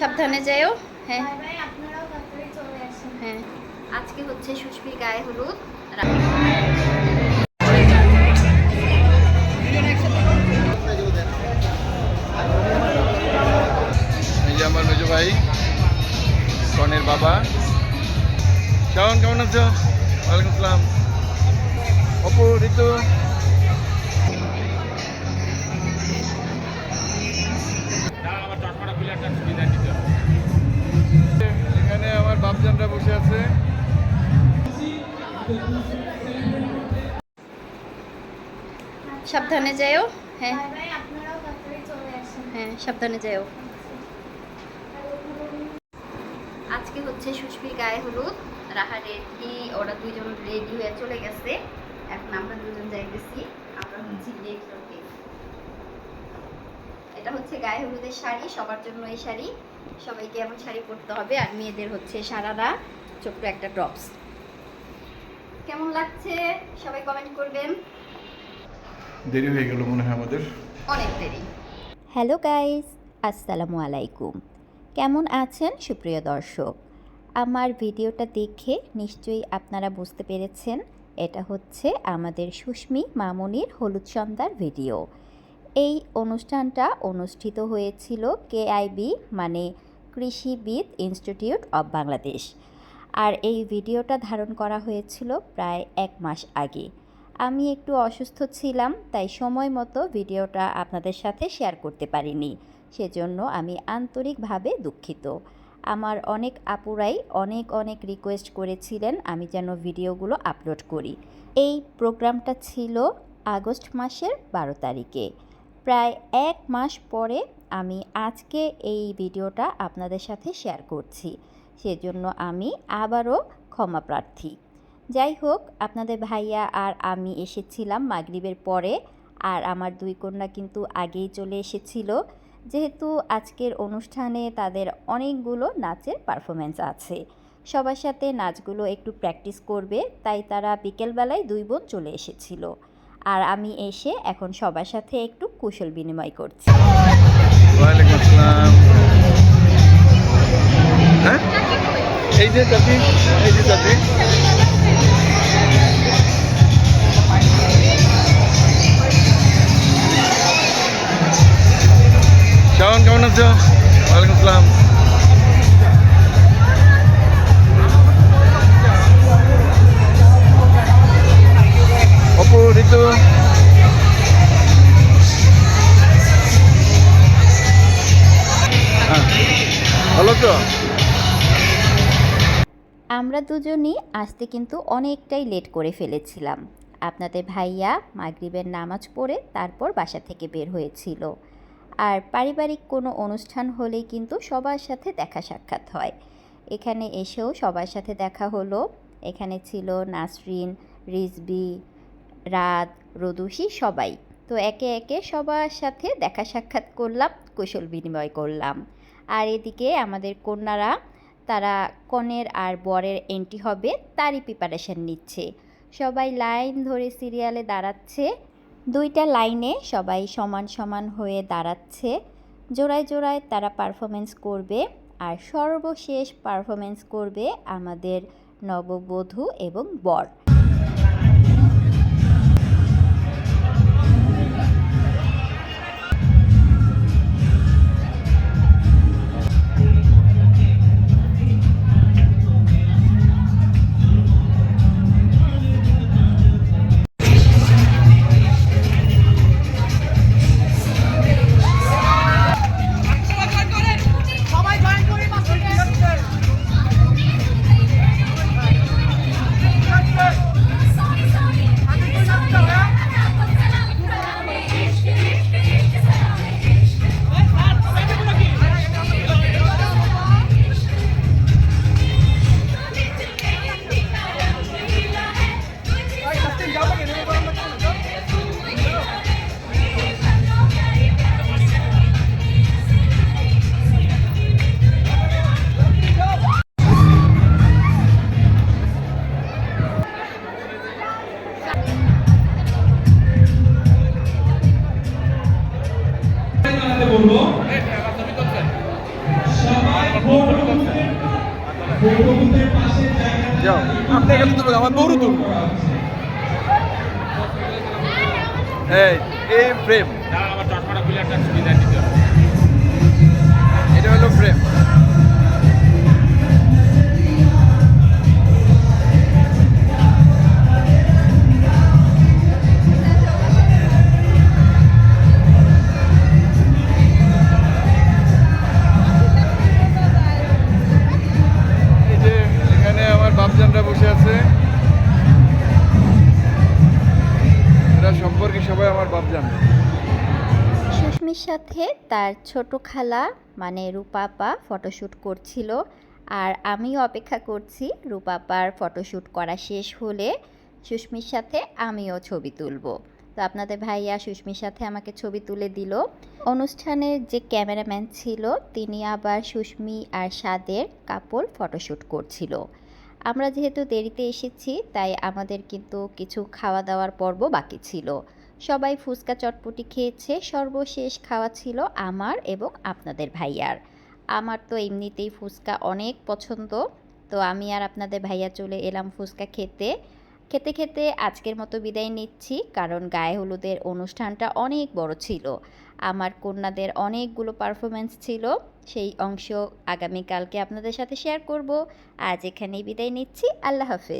সাবধানে যাও হ্যাঁ। হ্যাঁ। আজকে হচ্ছে সুস্মির গায়ে হলুদ। আমার মেজো ভাই কনের বাবা। শাওন কেমন আছো? ওয়ালাইকুম আসসালাম। অপু ঋতু সাবধানে যাও হ্যাঁ। হ্যাঁ সাবধানে যাও আজকে হচ্ছে সুস্মির গায়ে হলুদ রাহা রেডি ওরা দুইজন রেডি হয়ে চলে গেছে। এখন আমরা দুজন যাইতেছি আমরা হচ্ছে এটা হচ্ছে গায়ে হলুদের শাড়ি সবার জন্য এই শাড়ি। সবাইকে এমন শাড়ি পরতে হবে আর মেয়েদের হচ্ছে সারারা ছোট্ট একটা টপস। কেমন লাগছে? সবাই কমেন্ট করবেন। দেরি হয়ে গেল মনে হয় আমাদের। অনেক দেরি। হ্যালো গাইস আসসালামু আলাইকুম। কেমন আছেন সুপ্রিয় দর্শক? আমার ভিডিওটা দেখে নিশ্চয়ই আপনারা বুঝতে পেরেছেন এটা হচ্ছে আমাদের সুস্মি মামনির হলুদ সন্ধ্যার ভিডিও। এই অনুষ্ঠানটা অনুষ্ঠিত হয়েছিল কেআইবি মানে কৃষিবিদ ইনস্টিটিউট অব বাংলাদেশ। আর এই ভিডিওটা ধারণ করা হয়েছিল প্রায় এক মাস আগে। আমি একটু অসুস্থ ছিলাম, তাই সময় মতো ভিডিওটা আপনাদের সাথে শেয়ার করতে পারিনি। সেজন্য আমি আন্তরিকভাবে দুঃখিত। আমার অনেক আপুরাই অনেক অনেক রিকোয়েস্ট করেছিলেন আমি যেন ভিডিওগুলো আপলোড করি। এই প্রোগ্রামটা ছিল আগস্ট মাসের বারো তারিখে। প্রায় এক মাস পরে আমি আজকে এই ভিডিওটা আপনাদের সাথে শেয়ার করছি। সেজন্য আমি আবারও ক্ষমা প্রার্থী। যাই হোক, আপনাদের ভাইয়া আর আমি এসেছিলাম মাগরিবের পরে আর আমার দুই কন্যা কিন্তু আগেই চলে এসেছিল। যেহেতু আজকের অনুষ্ঠানে তাদের অনেকগুলো নাচের পারফরমেন্স আছে। সবার সাথে নাচগুলো একটু প্র্যাকটিস করবে, তাই তারা বিকেলবেলায় দুই বোন চলে এসেছিল। আর আমি এসে এখন সবার সাথে একটু কুশল বিনিময় করছি। হ্যাঁ? এই যে এই যে আছো ওয়ালাইকুম অপু, ঋতু। হ্যাঁ আমরা দুজনই আসতে কিন্তু অনেকটাই লেট করে ফেলেছিলাম। আপনাদের ভাইয়া মাগরিবের নামাজ পড়ে তারপর বাসা থেকে বের হয়েছিল। আর পারিবারিক কোনো অনুষ্ঠান হলেই কিন্তু সবার সাথে দেখা সাক্ষাৎ হয়। এখানে এসেও সবার সাথে দেখা হলো। এখানে ছিল নাসরিন, রিজবি রাত রদুষি সবাই। তো একে একে সবার সাথে দেখা সাক্ষাৎ করলাম, কুশল বিনিময় করলাম। আর এদিকে আমাদের কন্যারা, তারা কনের আর বরের এন্ট্রি হবে, তারই প্রিপারেশন নিচ্ছে। সবাই লাইন ধরে সিরিয়ালে দাঁড়াচ্ছে। দুইটা লাইনে সবাই সমান সমান হয়ে দাঁড়াচ্ছে। জোড়ায় জোড়ায় তারা পারফরমেন্স করবে আর সর্বশেষ পারফরমেন্স করবে আমাদের নববধূ এবং বর। যাও। আপনি গেলে তো আমার বউরও তুলবো এই এই ফ্রেম এটা হলো ফ্রেম সবাই আমার বাপজান সুস্মির সাথে তার ছোট খালা মানে রূপাপা ফটোশ্যুট করছিল। আর আমিও অপেক্ষা করছি রূপাপার ফটোশ্যুট করা শেষ হলে সুস্মির সাথে আমিও ছবি তুলব। তো আপনাদের ভাইয়া সুস্মির সাথে আমাকে ছবি তুলে দিল। অনুষ্ঠানের যে ক্যামেরাম্যান ছিল, তিনি আবার সুস্মি আর সাদের কাপড় ফটোশ্যুট করছিল। আমরা যেহেতু দেরিতে এসেছি, তাই আমাদের কিন্তু কিছু খাওয়া দাওয়ার পর্ব বাকি ছিল। সবাই ফুচকা চটপটি খেয়েছে। সর্বশেষ খাওয়া ছিল আমার এবং আপনাদের ভাইয়ার। আমার তো এমনিতেই ফুচকা অনেক পছন্দ। তো আমি আর আপনাদের ভাইয়া চলে এলাম ফুচকা খেতে। খেতে খেতে আজকের মতো বিদায় নিচ্ছি, কারণ গায়ে হলুদের অনুষ্ঠানটা অনেক বড় ছিল। আমার কন্যাদের অনেকগুলো পারফরমেন্স ছিল। সেই অংশ আগামীকালকে আপনাদের সাথে শেয়ার করব। আজ এখানেই বিদায় নিচ্ছি। আল্লাহ হাফেজ।